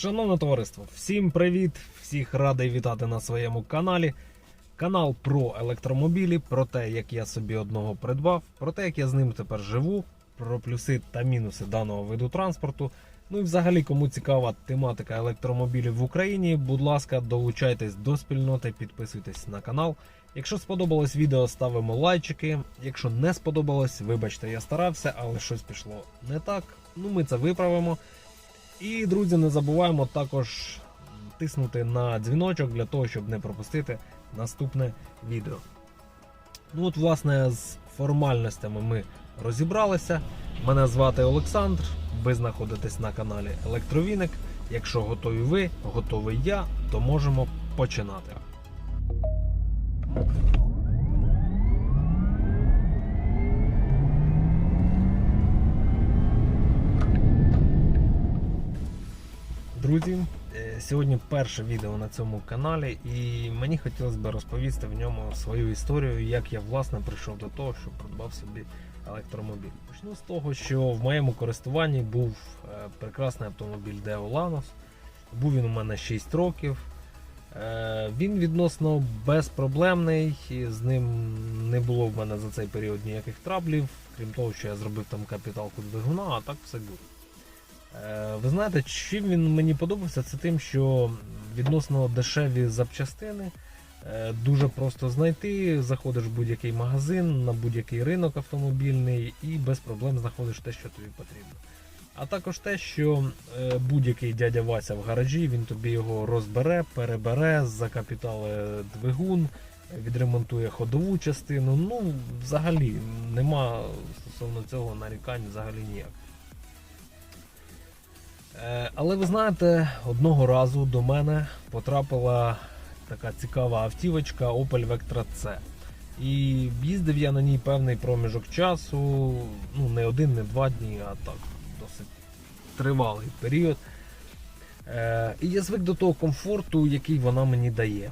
Шановне товариство, всім привіт! Всіх радий вітати на своєму каналі. Канал про електромобілі, про те, як я собі одного придбав, про те, як я з ним тепер живу, про плюси та мінуси даного виду транспорту. Ну і взагалі, кому цікава тематика електромобілів в Україні, будь ласка, долучайтесь до спільноти, підписуйтесь на канал. Якщо сподобалось відео, ставимо лайчики. Якщо не сподобалось, вибачте, я старався, але щось пішло не так. Ну ми це виправимо. І, друзі, не забуваємо також тиснути на дзвіночок для того, щоб не пропустити наступне відео. Ну от, власне, з формальностями ми розібралися. Мене звати Олександр. Ви знаходитесь на каналі Електровіник. Якщо готові ви, готовий я, то можемо починати. Друзі, е, сьогодні перше відео на цьому каналі, і мені хотілося б розповісти в ньому свою історію, як я власне прийшов до того, що придбав собі електромобіль. Почну з того, що в моєму користуванні був е, прекрасний автомобіль Deo Lanos. Був він у мене 6 років. Е, Він відносно безпроблемний, з ним не було в мене за цей період ніяких траблів, крім того, що я зробив там капіталку двигуна, а так все буде. Е, Ви знаєте, чим він мені подобався, це тим, що відносно дешеві запчастини. е, Дуже просто знайти, заходиш в будь-який магазин, на будь-який ринок автомобільний і без проблем знаходиш те, що тобі потрібно. А також те, що е, будь-який дядя Вася в гаражі, він тобі його розбере, перебере, закапітали двигун, відремонтує ходову частину. Ну, взагалі, нема стосовно цього нарікань взагалі ніяк. Е, Але ви знаєте, одного разу до мене потрапила така цікава автівочка Opel Vectra C. І їздив я на ній певний проміжок часу, ну не один, не два дні, а так досить тривалий період. Е, І я звик до того комфорту, який вона мені дає. Е,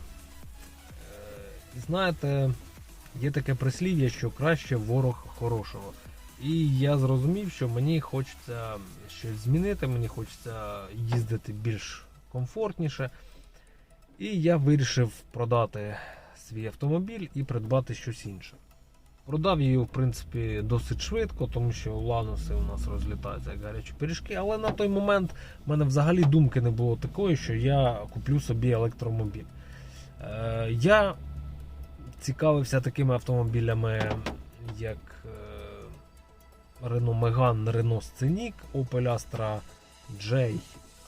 І знаєте, є таке прислів'я, що краще ворог хорошого. І я зрозумів, що мені хочеться щось змінити, мені хочеться їздити більш комфортніше. І я вирішив продати свій автомобіль і придбати щось інше. Продав її, в принципі, досить швидко, тому що лануси у нас розлітаються як гарячі пиріжки. Але на той момент в мене взагалі думки не було такої, що я куплю собі електромобіль. Е, я цікавився такими автомобілями, як е, Renault Megane, Renault Scenic, Opel Astra J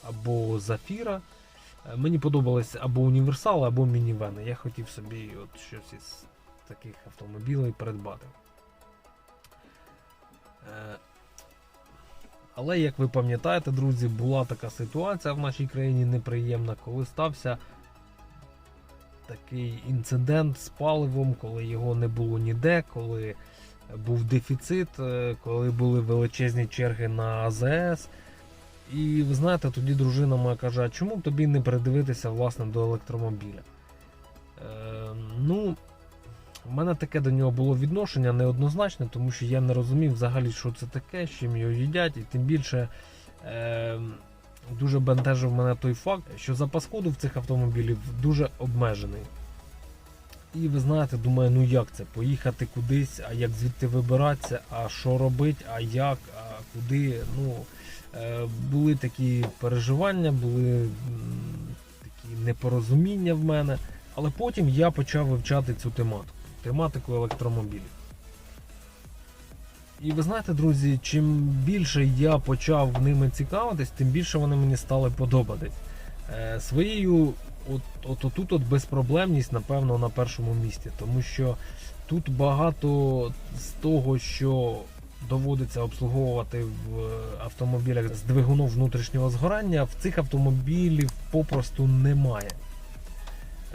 або Zafira. Е, Мені подобались або універсали, або мінівени. Я хотів собі от щось із таких автомобілей придбати. Е, Але, як ви пам'ятаєте, друзі, була така ситуація в нашій країні неприємна, коли стався такий інцидент з паливом, коли його не було ніде, коли був дефіцит, е, коли були величезні черги на АЗС. І ви знаєте, тоді дружина моя каже, а чому б тобі не придивитися власне до електромобіля? Е, ну, в мене таке до нього було відношення неоднозначне, тому що я не розумів взагалі, що це таке, з чим його їдять, і тим більше е, дуже бентежив мене той факт, що запас ходу в цих автомобілів дуже обмежений. І ви знаєте, думаю, ну як це? Поїхати кудись, а як звідти вибиратися, а що робити, а як, а куди. Ну, е, були такі переживання, були такі непорозуміння в мене. Але потім я почав вивчати цю тематику, тематику електромобілів. І ви знаєте, друзі, чим більше я почав ними цікавитись, тим більше вони мені стали подобатись. Е, своєю от, от, от безпроблемність, напевно, на першому місці, тому що тут багато з того, що доводиться обслуговувати в автомобілях з двигуном внутрішнього згорання, в цих автомобілів попросту немає.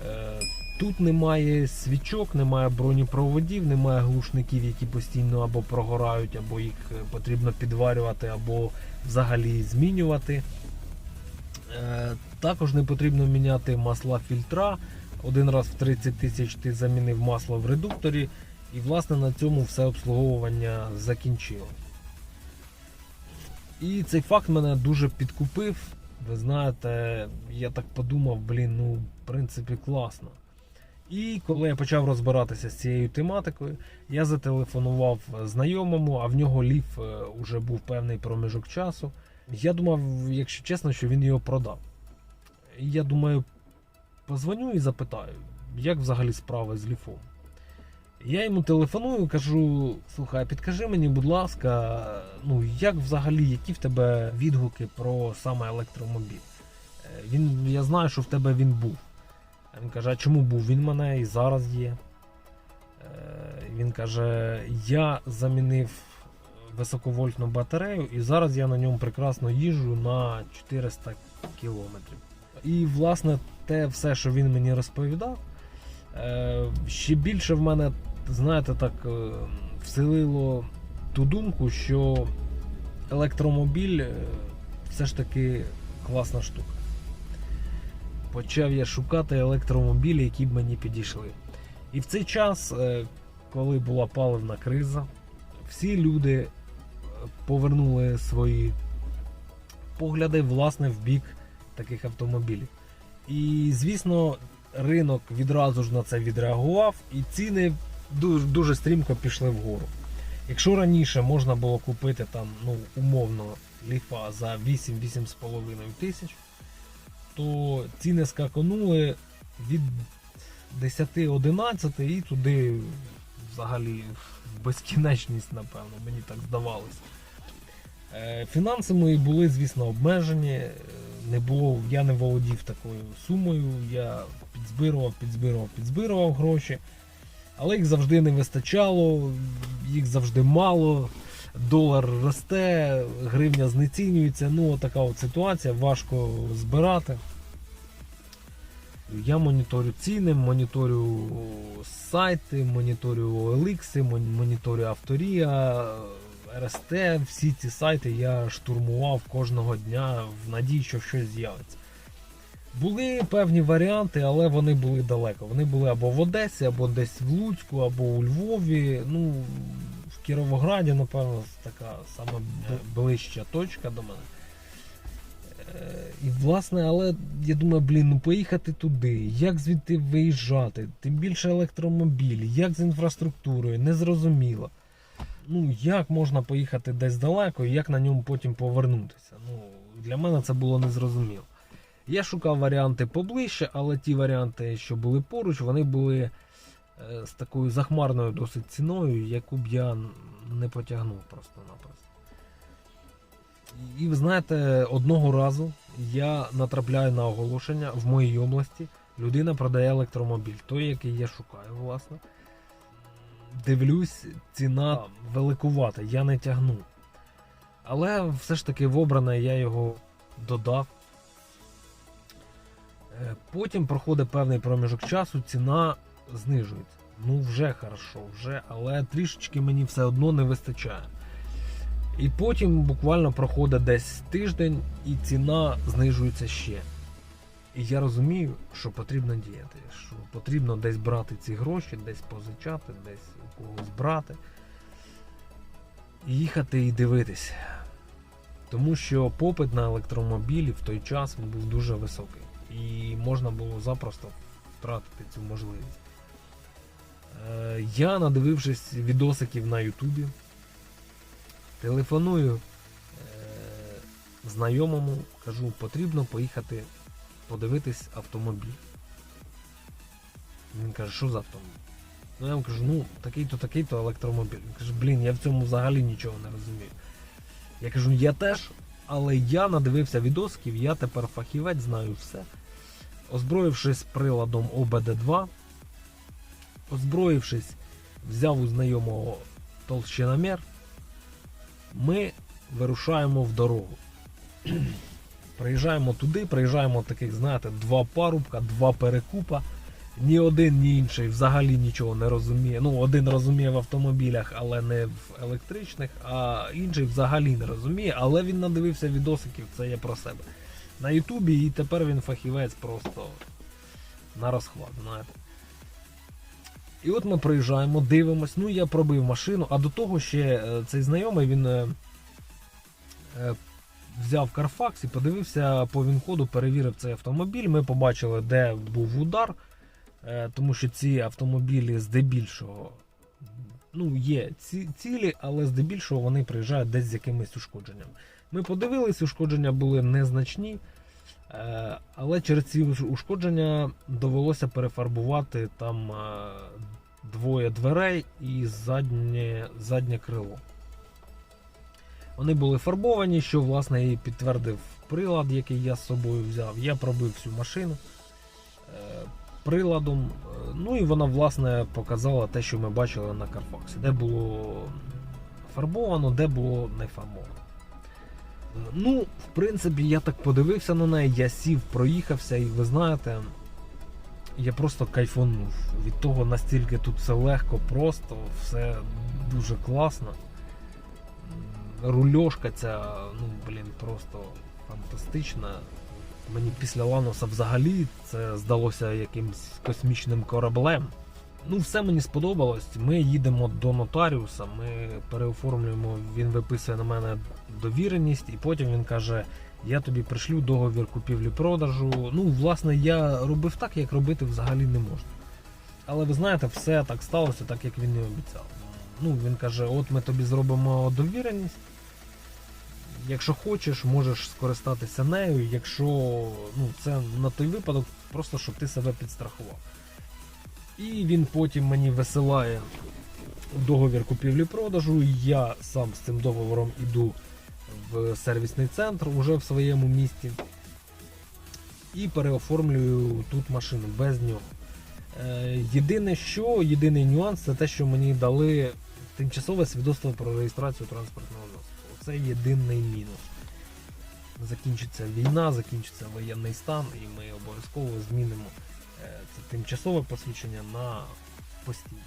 Е, Тут немає свічок, немає бронепроводів, немає глушників, які постійно або прогорають, або їх е, потрібно підварювати, або взагалі змінювати. Е, Також не потрібно міняти масла фільтра. Один раз в 30 тисяч ти замінив масло в редукторі, і власне на цьому все обслуговування закінчило. І цей факт мене дуже підкупив. Ви знаєте, я так подумав, блін, ну, в принципі, класно. І коли я почав розбиратися з цією тематикою, я зателефонував знайомому, а в нього ліф е, уже був певний проміжок часу. Я думав, якщо чесно, що він його продав. Я думаю, позвоню і запитаю, як взагалі справи з ліфом. Я йому телефоную, кажу: слухай, підкажи мені, будь ласка, ну як взагалі, які в тебе відгуки про саме електромобіль? Е, Він, я знаю, що в тебе він був. Він каже, а чому був? Він мене і зараз є. Е, Він каже, я замінив високовольтну батарею, і зараз я на ньому прекрасно їжджу на 400 кілометрів. І, власне, те все, що він мені розповідав, е, ще більше в мене, знаєте, так е, вселило ту думку, що електромобіль е, все ж таки класна штука. Почав я шукати електромобілі, які б мені підійшли. І в цей час, коли була паливна криза, всі люди повернули свої погляди власне в бік таких автомобілів. І звісно, ринок відразу ж на це відреагував, і ціни дуже, дуже стрімко пішли вгору. Якщо раніше можна було купити там, ну, умовно, ліфа за 8-8,5 тисяч, то ціни скаканули від 10-11 і туди взагалі безкінечність, напевно, мені так здавалося. Е, Фінанси мої були, звісно, обмежені. Е, Не було, я не володів такою сумою. Я підзбирував, підзбирував, підзбирував гроші, але їх завжди не вистачало, їх завжди мало. Долар росте, гривня знецінюється. Ну, така от ситуація, важко збирати. Я моніторю ціни, моніторю сайти, моніторю OLX, моніторю Авторія, РСТ. Всі ці сайти я штурмував кожного дня в надії, що щось з'явиться. Були певні варіанти, але вони були далеко. Вони були або в Одесі, або десь в Луцьку, або у Львові. Ну, в Кіровограді, напевно, така саме ближча точка до мене. І власне, але я думаю, блін, ну поїхати туди, як звідти виїжджати, тим більше електромобіль, як з інфраструктурою, незрозуміло. Ну, як можна поїхати десь далеко і як на ньому потім повернутися. Ну, для мене це було незрозуміло. Я шукав варіанти поближче, але ті варіанти, що були поруч, вони були е, з такою захмарною досить ціною, яку б я не потягнув просто-напросто. І ви знаєте, одного разу я натрапляю на оголошення в моїй області. Людина продає електромобіль, той, який я шукаю, власне. Дивлюсь, ціна великувата, я не тягну. Але все ж таки в обране я його додав. Е, Потім проходить певний проміжок часу, ціна знижується. Ну, вже хорошо, вже, але трішечки мені все одно не вистачає. І потім буквально проходить десь тиждень, і ціна знижується ще. І я розумію, що потрібно діяти, що потрібно десь брати ці гроші, десь позичати, десь у когось брати. Їхати і дивитися. Тому що попит на електромобілі в той час був дуже високий. І можна було запросто втратити цю можливість. Е, Я, надивившись відосиків на Ютубі, телефоную е, знайомому, кажу, потрібно поїхати подивитись автомобіль. Він каже, що за автомобіль? Ну я йому кажу, ну такий-то, такий-то електромобіль. Він каже, блін, я в цьому взагалі нічого не розумію. Я кажу, я теж, але я надивився відосків, я тепер фахівець, знаю все. Озброївшись приладом ОБД2, озброївшись, взяв у знайомого толщиномір, ми вирушаємо в дорогу. Приїжджаємо туди, приїжджаємо таких, знаєте, два парубка, два перекупа. Ні один, ні інший взагалі нічого не розуміє. Ну, один розуміє в автомобілях, але не в електричних, а інший взагалі не розуміє, але він надивився відосиків, це я про себе. На Ютубі і тепер він фахівець просто на розхват, знаєте. І от ми приїжджаємо, дивимось, ну я пробив машину, а до того ще е, цей знайомий він е, е, взяв Carfax і подивився по він-коду, перевірив цей автомобіль. Ми побачили, де був удар, тому що ці автомобілі здебільшого ну, є ці, цілі, але здебільшого вони приїжджають десь з якимись ушкодженням. Ми подивились, ушкодження були незначні, але через ці ушкодження довелося перефарбувати там двоє дверей і заднє, заднє крило. Вони були фарбовані, що власне і підтвердив прилад, який я з собою взяв. Я пробив всю машину е, приладом. Е, Ну і вона власне показала те, що ми бачили на Carfax, де було фарбовано, де було не фарбовано. Е, Ну, в принципі, я так подивився на неї, я сів, проїхався, і ви знаєте, я просто кайфанув. Від того настільки тут все легко, просто, все дуже класно. Рульошка ця, ну, блін, просто фантастична. Мені після Ланоса взагалі це здалося якимсь космічним кораблем. Ну, все мені сподобалось. Ми їдемо до нотаріуса, ми переоформлюємо, він виписує на мене довіреність, і потім він каже: Я тобі пришлю договір купівлі-продажу. Ну, власне, я робив так, як робити взагалі не можна. Але ви знаєте, все так сталося, так як він і обіцяв. Ну, він каже: от ми тобі зробимо довіреність. Якщо хочеш, можеш скористатися нею, якщо ну, це на той випадок, просто щоб ти себе підстрахував. І він потім мені висилає договір купівлі-продажу. Я сам з цим договором іду в сервісний центр уже в своєму місті і переоформлюю тут машину без нього. Е, Єдине, що, єдиний нюанс, це те, що мені дали тимчасове свідоцтво про реєстрацію транспортного засобу. Це єдиний мінус. Закінчиться війна, закінчиться воєнний стан, і ми обов'язково змінимо е, це тимчасове посвідчення на постійне.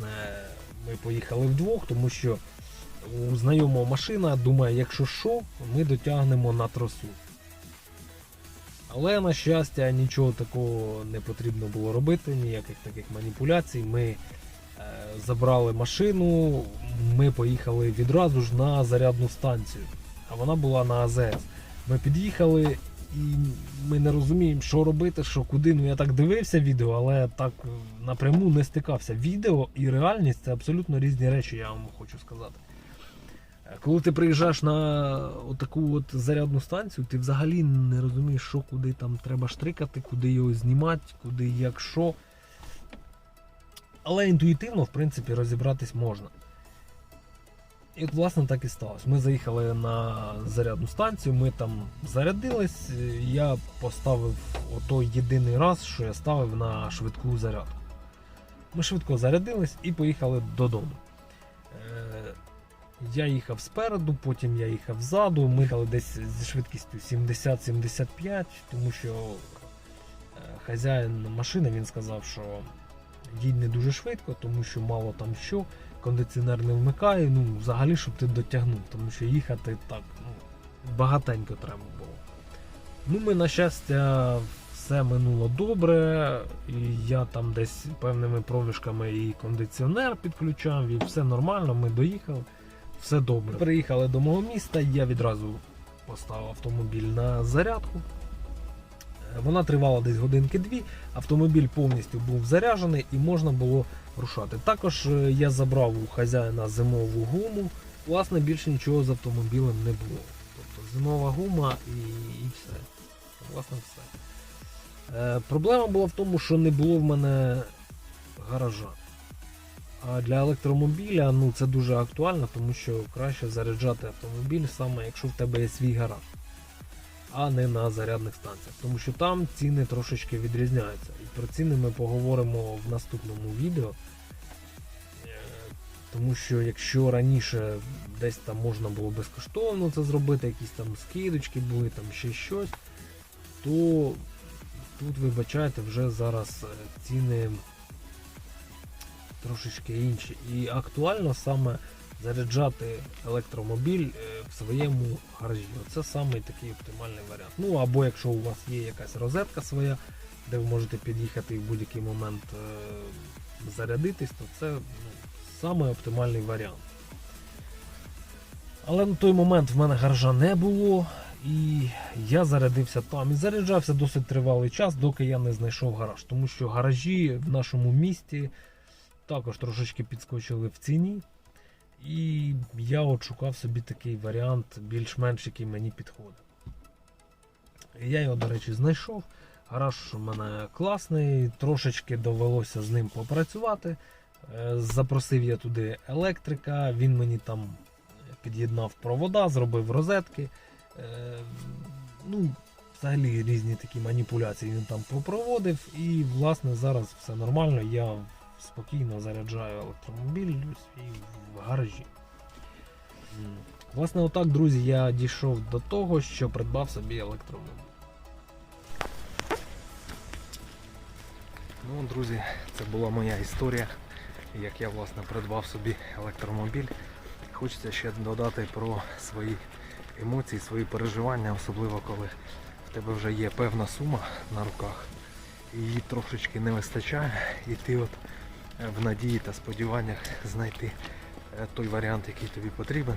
Е, Ми поїхали вдвох, тому що у знайомого машина думає, якщо що, ми дотягнемо на тросу. Але, на щастя, нічого такого не потрібно було робити, ніяких таких маніпуляцій. Ми е, забрали машину, ми поїхали відразу ж на зарядну станцію, а вона була на АЗС. Ми під'їхали і ми не розуміємо, що робити, що куди. Ну я так дивився відео, але так е, напряму не стикався. Відео і реальність це абсолютно різні речі, я вам хочу сказати. Е, Коли ти приїжджаєш на таку от зарядну станцію, ти взагалі не розумієш, що куди там треба штрикати, куди його знімати, куди як що. Але інтуїтивно, в принципі, розібратись можна. І от, власне, так і сталося. Ми заїхали на зарядну станцію, ми там зарядились. Я поставив отой єдиний раз, що я ставив на швидку зарядку. Ми швидко зарядились і поїхали додому. Я їхав спереду, потім я їхав ззаду. Ми їхали десь зі швидкістю 70-75, тому що е, хазяїн машини він сказав, що їдь не дуже швидко, тому що мало там що, кондиціонер не вмикає, ну взагалі, щоб ти дотягнув, тому що їхати так ну, багатенько треба було. Ну, ми, на щастя, все минуло добре, і я там десь певними проміжками і кондиціонер підключав, і все нормально, ми доїхали, все добре. Приїхали до мого міста, я відразу поставив автомобіль на зарядку. Е, Вона тривала десь годинки-дві, автомобіль повністю був заряджений і можна було рушати. Також е, я забрав у хазяїна зимову гуму. Власне, більше нічого з автомобілем не було. Тобто зимова гума і, і все. Власне, все. Е, проблема була в тому, що не було в мене гаража. А для електромобіля ну, це дуже актуально, тому що краще заряджати автомобіль саме якщо в тебе є свій гараж а не на зарядних станціях. Тому що там ціни трошечки відрізняються. І про ціни ми поговоримо в наступному відео. Е, Тому що якщо раніше десь там можна було безкоштовно це зробити, якісь там скидочки були, там ще щось, то тут, вибачайте, вже зараз е, ціни трошечки інші. І актуально саме заряджати електромобіль е, в своєму гаражі. Це самий такий оптимальний варіант. Ну або якщо у вас є якась розетка своя, де ви можете під'їхати і в будь-який момент е, зарядитись, то це ну, самий оптимальний варіант. Але на той момент в мене гаража не було, і я зарядився там. І заряджався досить тривалий час, доки я не знайшов гараж. Тому що гаражі в нашому місті також трошечки підскочили в ціні. І я от шукав собі такий варіант, більш-менш який мені підходить. Я його, до речі, знайшов. Гараж у мене класний, трошечки довелося з ним попрацювати. Е, Запросив я туди електрика, він мені там під'єднав провода, зробив розетки. Е, Ну, взагалі різні такі маніпуляції він там попроводив. І, власне, зараз все нормально. Я спокійно заряджаю електромобіль свій в гаражі. Власне, отак, друзі, я дійшов до того, що придбав собі електромобіль. Ну, друзі, це була моя історія, як я власне придбав собі електромобіль. Хочеться ще додати про свої емоції, свої переживання, особливо коли в тебе вже є певна сума на руках, її трошечки не вистачає, і ти от в надії та сподіваннях знайти е, той варіант, який тобі потрібен.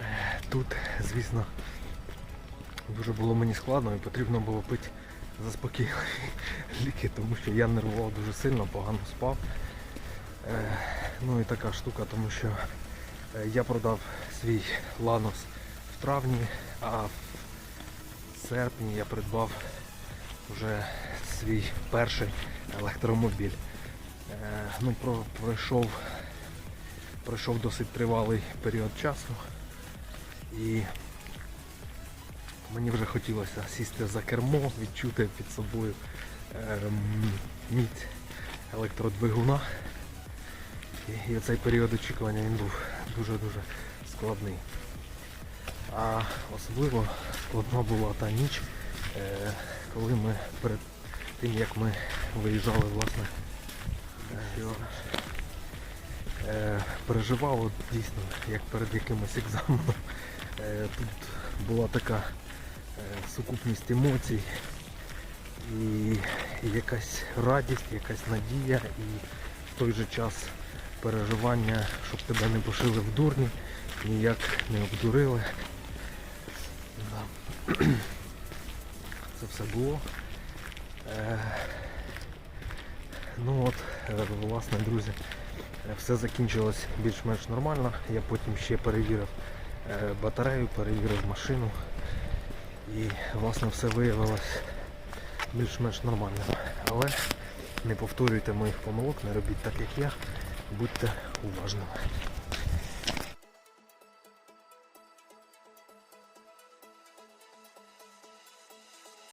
Е, Тут, звісно, дуже було мені складно і потрібно було пити заспокійливі ліки, тому що я нервував дуже сильно, погано спав. Е, Ну і така штука, тому що е, я продав свій ланос в травні, а в серпні я придбав вже свій перший електромобіль. Е, Ну, про- пройшов, пройшов досить тривалий період часу і мені вже хотілося сісти за кермо, відчути під собою е, міць електродвигуна. І, і цей період очікування він був дуже-дуже складний. А особливо складна була та ніч, е, коли ми перед тим як ми виїжджали власне, е, е, переживав дійсно як перед якимось екзаменом. Е, тут була така сукупність емоцій і якась радість, якась надія і в той же час переживання, щоб тебе не пошили в дурні, ніяк не обдурили. Це все було. Е, ну от, е, власне, друзі, е, все закінчилось більш-менш нормально. Я потім ще перевірив батарею, перевірив машину. І власне все виявилось більш-менш нормально. Але не повторюйте моїх помилок, не робіть так, як я. Будьте уважними.